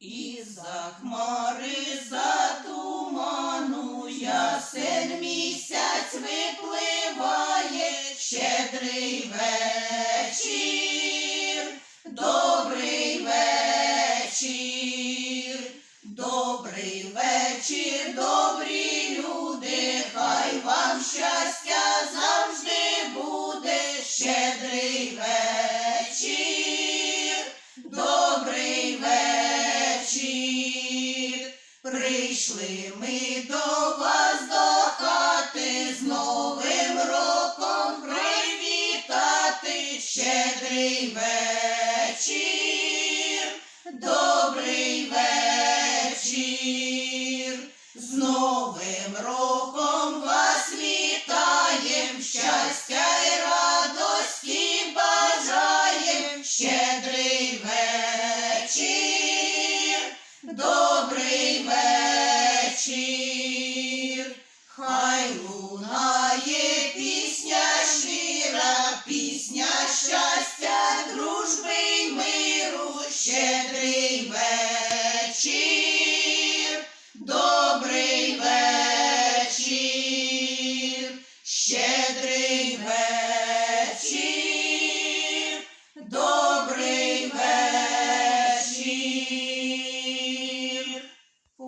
І за хмари, за туману, ясен місяць випливає, щедрий вечір, добрий вечір, добрий вечір, добрі люди, хай вам щастя завжди буде, щедрий вечір, Прийшли ми до вас до хати з Новим роком привітати, щедрий вечір, добрий вечір. З Новим роком вас